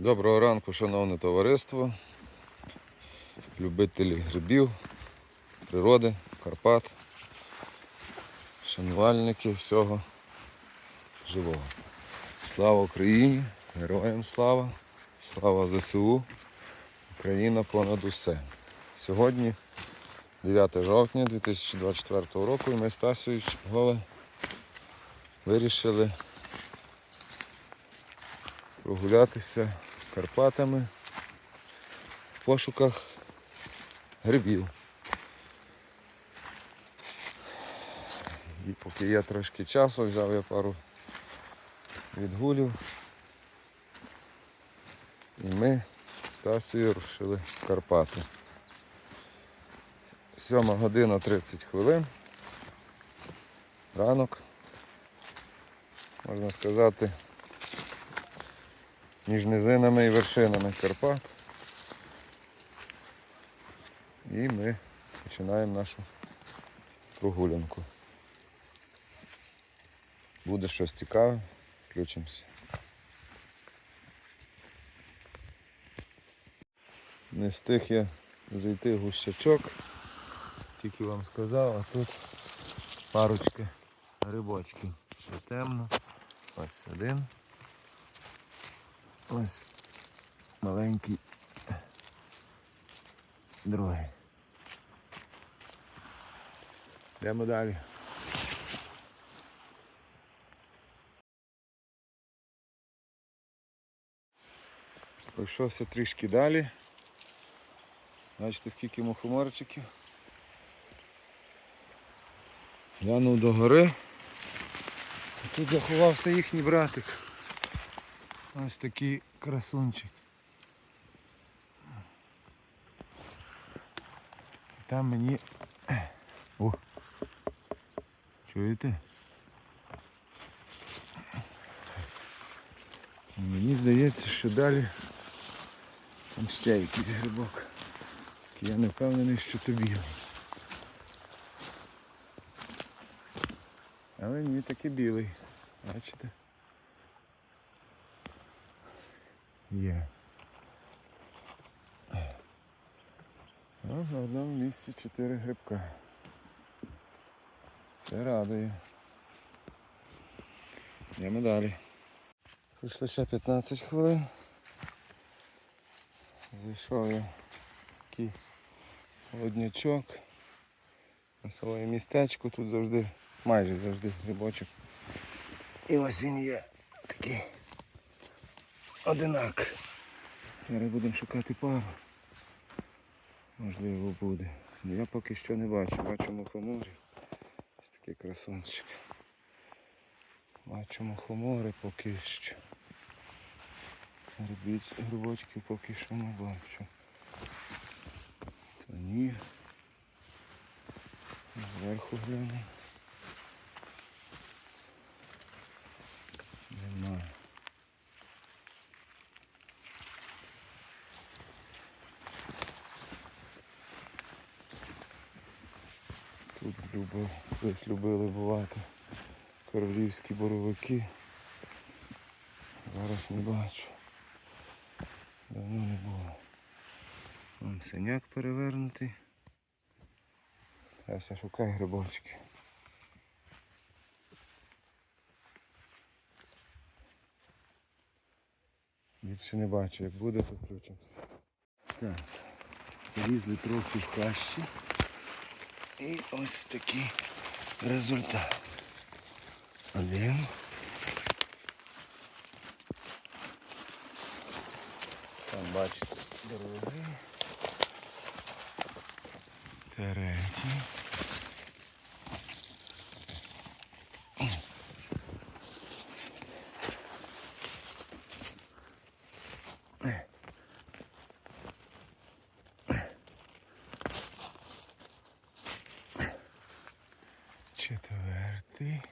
Доброго ранку, шановне товариство, любителі грибів, природи, Карпат, шанувальники всього живого. Слава Україні! Героям слава! Слава ЗСУ! Україна понад усе. Сьогодні 9 жовтня 2024 року і ми з Тасою вирішили прогулятися Карпатами в пошуках грибів. І поки є трошки часу, взяв я пару відгулів. І ми з Тасою рушили Карпати. 7 година 30 хвилин. Ранок. Можна сказати, між низинами і вершинами Карпат. І ми починаємо нашу прогулянку. Буде щось цікаве, включимося. Не встиг я зайти гущачок, тільки вам сказав, а тут парочки грибочків. Ще темно. Ось один. Ось маленький другий. Йдемо далі. Пройшовся трішки далі. Бачите, скільки мухоморчиків. Глянув до гори. Тут заховався їхній братик. Ось такий красунчик. Там мені... О! Чуєте? Мені здається, що далі там ще якийсь грибок. Я не впевнений, що то білий. Але ні, таки білий. Бачите? Є. О, на одному місці чотири грибка. Це радує. Йдемо далі. Пройшло ще 15 хвилин. Зайшов я такий воднячок. На своє містечко тут завжди, майже завжди грибочок. І ось він є такий одинак. Зараз будемо шукати пару. Можливо буде. Ну, Я поки що не бачу. Бачу мухоморів. Ось такий красунчик. Бачу мухомори поки що. Грибочків поки що не бачу. Та ні. Зверху гляну. Немає. Тут любив, десь любили бувати королівські боровики. Зараз не бачу. Давно не було. Вон синяк перевернутий. Зараз я шукаю грибочки. Більше не бачу, як буде, то включимося. Так, залізли трохи в хащі. І ось такий результат. Один. Там бачите другий. Третій. Четвертий.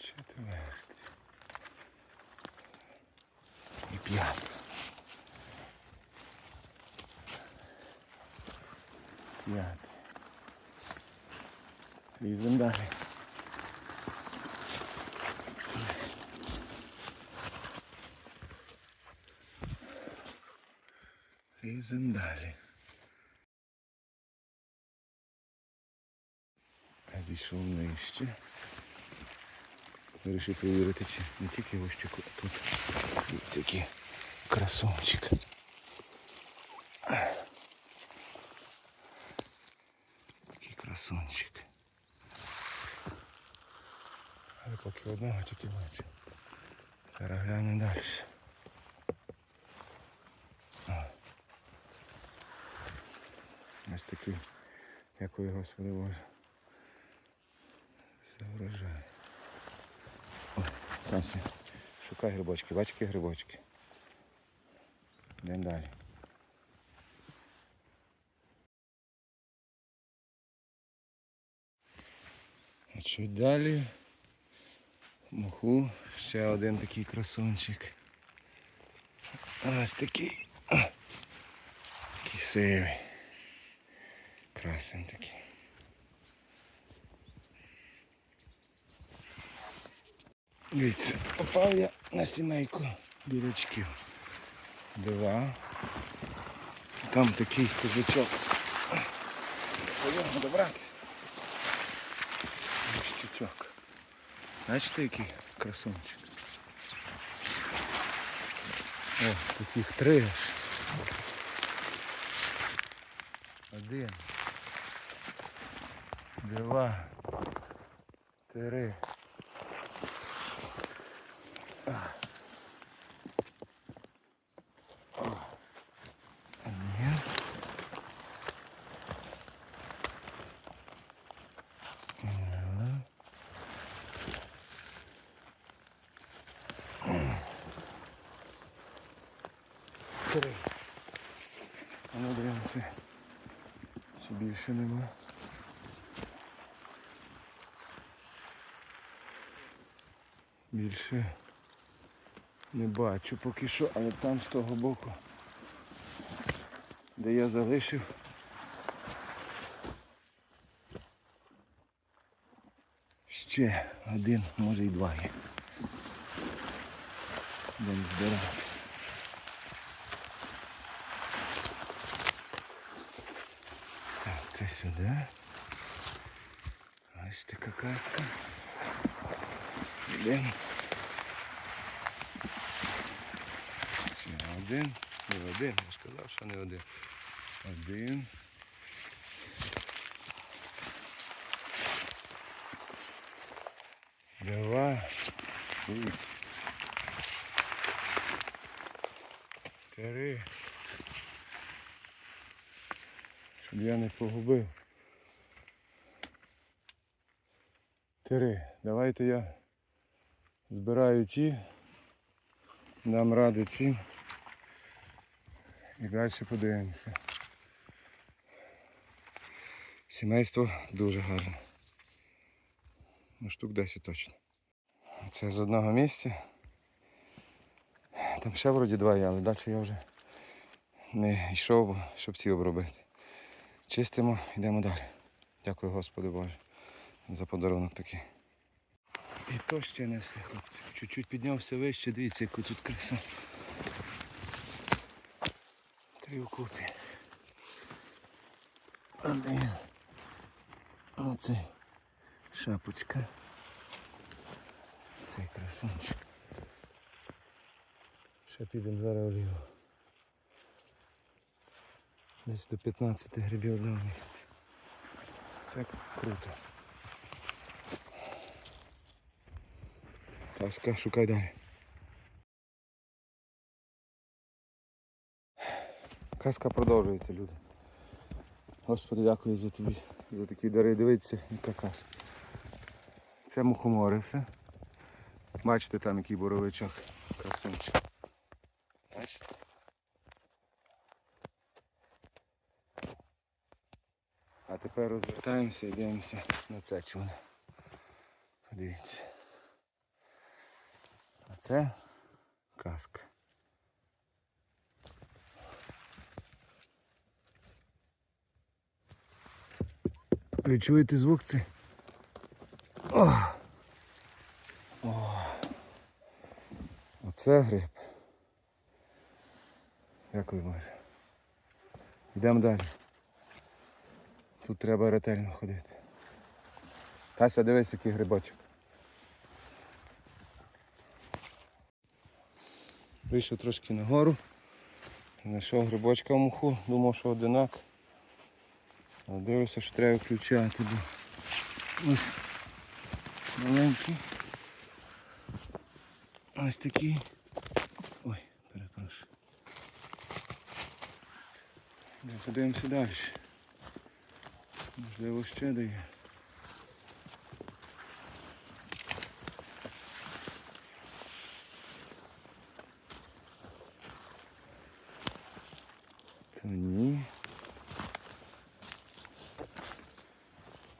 Четвертий. І п'ятий. П'ятий. Їдемо далі. Лізем далі. Зійшов нижче. Вирішив перевірити, чи не тільки гущик тут. Дивіться, який красунчик. Такий красунчик. Але поки одного тільки бачу. Зараз глянемо далі. Ось такий, дякую Господи Боже. Все вражає. О, Тася, шукай грибочки, бачки грибочки. Йдемо далі. А чуть далі в моху ще один такий красунчик. Ось такий. Такий сивий. Красень такий. Дивіться, попав я на сімейку білячків. Два. Там такий козачок. Пойдемо добратися. Щучок. Бачите, який красунчик. О, їх три. Один. Два. Три. Три. Ну дивимося. Чи більше нема. Більше не бачу поки що, але там з того боку, де я залишив. Ще один, може і два є. День збирати. Так, це сюди. Ось така казка. Йдемо. Ще один. Не один, я ж що не один. Один. Два. Три. Щоб я не погубив. Три. Давайте я збираю ті, дам ради ці і далі подивимося. Сімейство дуже гарне. Ну, штук 10 точно. Це з одного місця. Там ще вроді два є, але далі я вже не йшов, щоб ці обробити. Чистимо, йдемо далі. Дякую Господу Боже за подарунок такий. І то ще не все, хлопці. Чуть-чуть піднявся вище, дивіться, яку тут краса. Три вкупі. Один. Оце шапочка. Цей красунчик. Ще підемо зараз вліво. Десь до 15 грибів одного місця. Це круто. Казка, шукай далі. Казка продовжується, люди. Господи, дякую за тобі, за такі дари. Дивіться, яка казка. Це мухомори все. Бачите там який боровичок. Красунчик. Бачите? А тепер розвертаємося і дивимося на це чудо. Подивіться. Це казка. Ви чуєте звук цей? О! О! Оце гриб. Дякую Боже. Йдемо далі. Тут треба ретельно ходити. Тася, дивись, який грибочок. Вийшов трошки нагору. Знайшов грибочка в муху, думав, що одинак. Але дивлюся, що треба включати. Ось маленький. Ось такий. Ой, перепрошую. Подивимося далі. Можливо, ще дає. То ні.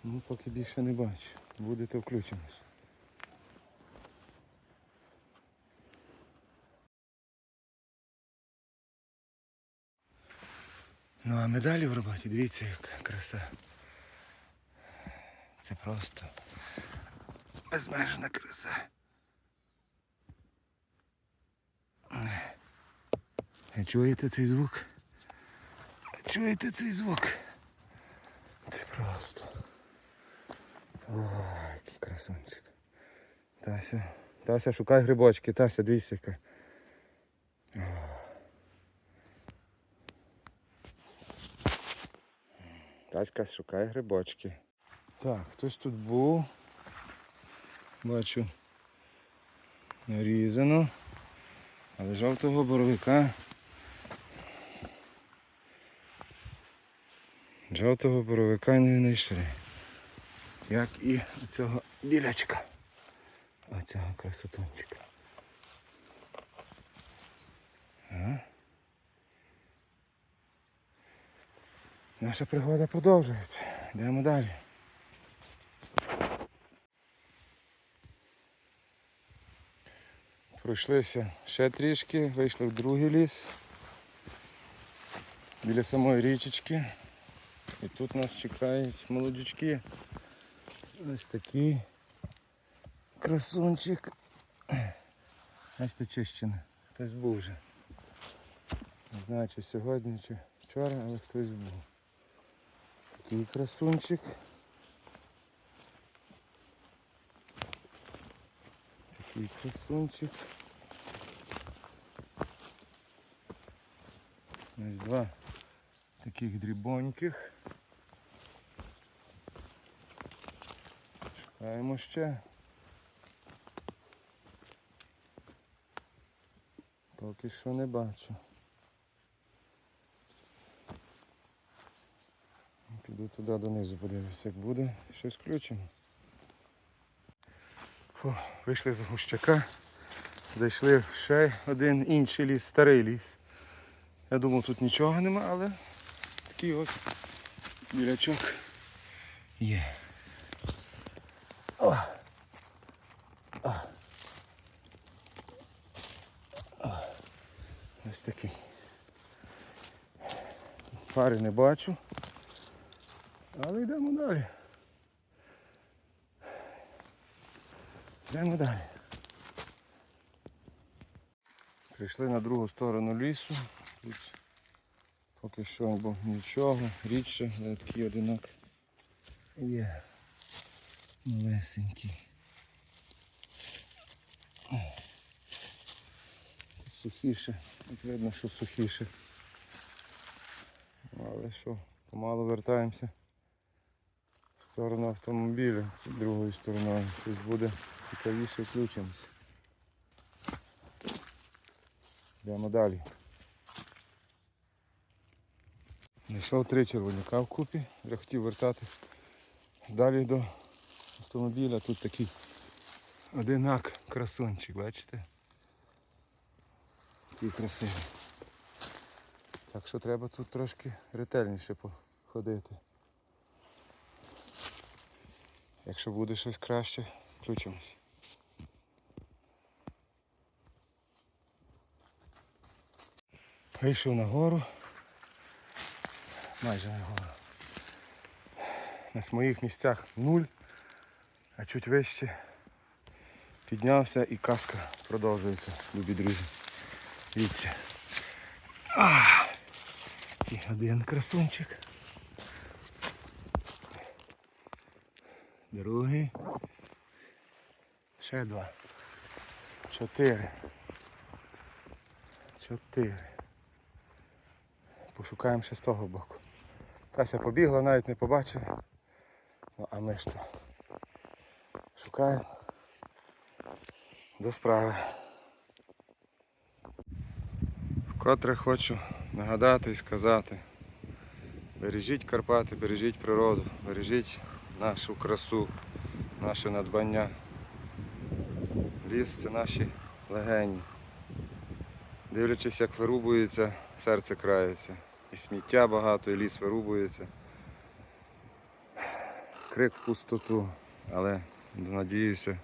Ну, поки більше не бачу. Буде, то включимось. Ну а медалі в роботі, дивіться, яка краса. Це просто безмежна краса. Ви чуєте цей звук? Чуєте цей звук? Це просто. Ой, який красунчик. Тася. Тася, шукай грибочки. Тася, дивіться яка. Таська, шукай грибочки. Так, хтось тут був. Бачу. Нарізано. Але жовтого боровика. Жовтого боровика не знайшли. Як і цього білячка. Оцього красотончика. Наша пригода продовжується. Йдемо далі. Пройшлися ще трішки, вийшли в другий ліс. Біля самої річечки. І тут нас чекають молодючки. Ось такий красунчик. То чищене. Хтось був вже. Не знаю, чи сьогодні, чи вчора, але хтось був. Такий красунчик. Такий красунчик. Ось два таких дрібоньких. Шукаємо ще. Поки що не бачу. Піду туди донизу, подивлюся, як буде. Щось включимо. Фу, вийшли з гущака. Зайшли ще один інший ліс, старий ліс. Я думав, тут нічого нема, але такий ось білячок є. О! О! О! Ось такий. Пари не бачу. Але йдемо далі. Йдемо далі. Прийшли на другу сторону лісу. Тут поки що бо нічого, рідше, але такий одинок є. Малесенький. Сухіше, як видно, що сухіше. Але що, помалу вертаємося в сторону автомобіля, другою стороною. Щось буде цікавіше, включимося. Йдемо далі. Знайшов три червоняка в купі, вже хотів вертати далі до автомобіля. Тут такий одинак красунчик, бачите? Такий красивий. Так що треба тут трошки ретельніше походити. Якщо буде щось краще, включимось. Вийшов на гору. Майже на гору. На своїх місцях нуль, а чуть вище піднявся і казка продовжується, любі друзі. Дивіться. А, і один красунчик. Другий. Ще два. Чотири. Чотири. Пошукаємо ще з того боку. Тася побігла, навіть не побачили. Ну а ми то шукаємо до справи. Вкотре хочу нагадати і сказати. Бережіть Карпати, бережіть природу, бережіть нашу красу, наше надбання. Ліс це наші легені. Дивлячись, як вирубується, серце крається. І сміття багато, і ліс вирубується. Крик в пустоту. Але надіюся,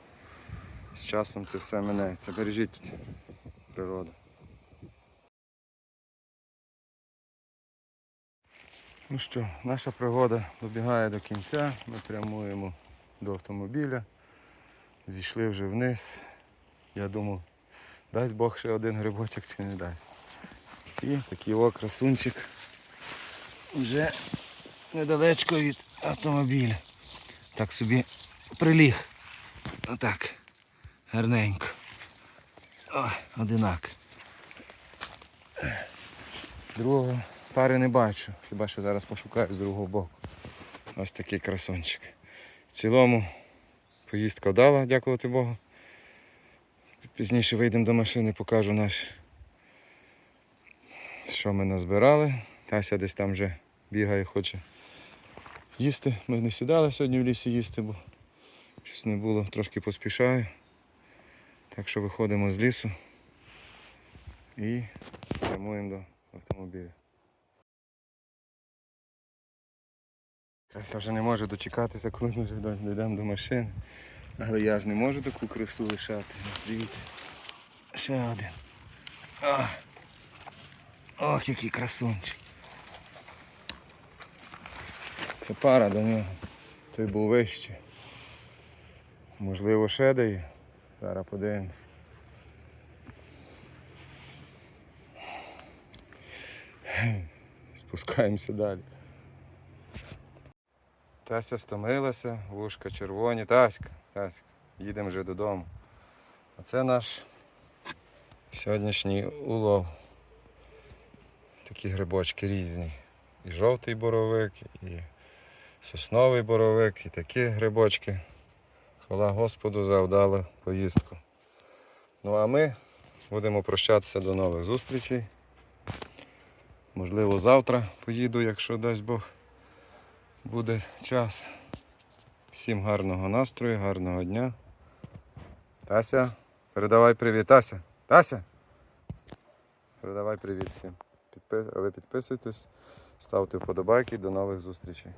з часом це все минеться. Бережіть природу. Ну що, наша пригода добігає до кінця. Ми прямуємо до автомобіля. Зійшли вже вниз. Я думав, дасть Бог ще один грибочок чи не дасть. І такий о красунчик вже недалечко від автомобіля. Так собі приліг. Отак. Гарненько. О, одинак. Другого пари не бачу. Хіба що зараз пошукаю з другого боку. Ось такий красунчик. В цілому поїздка вдала, дякувати Богу. Пізніше вийдемо до машини, покажу наш, що ми назбирали. Тася десь там вже бігає, хоче їсти. Ми не сідали сьогодні в лісі їсти, бо щось не було, трошки поспішаю. Так що виходимо з лісу і прямуємо до автомобіля. Тася вже не може дочекатися, коли ми вже дійдемо до машини. Але я ж не можу таку красу лишати. Дивіться. Ще один. О! Ох, який красунчик. Це пара до нього. Той був вище. Можливо, ще дає. Зараз подивимось. Спускаємося далі. Тася стомилася, вушка червоні. Таська, Таська, їдемо вже додому. А це наш сьогоднішній улов. Такі грибочки різні. І жовтий боровик, і сосновий боровик, і такі грибочки. Хвала Господу за вдалу поїздку. Ну а ми будемо прощатися до нових зустрічей. Можливо, завтра поїду, якщо дасть Бог буде час. Всім гарного настрою, гарного дня. Тася, передавай привіт. Тася. Тася. Передавай привіт всім. Підпис... Ви підписуйтесь, ставте вподобайки. До нових зустрічей.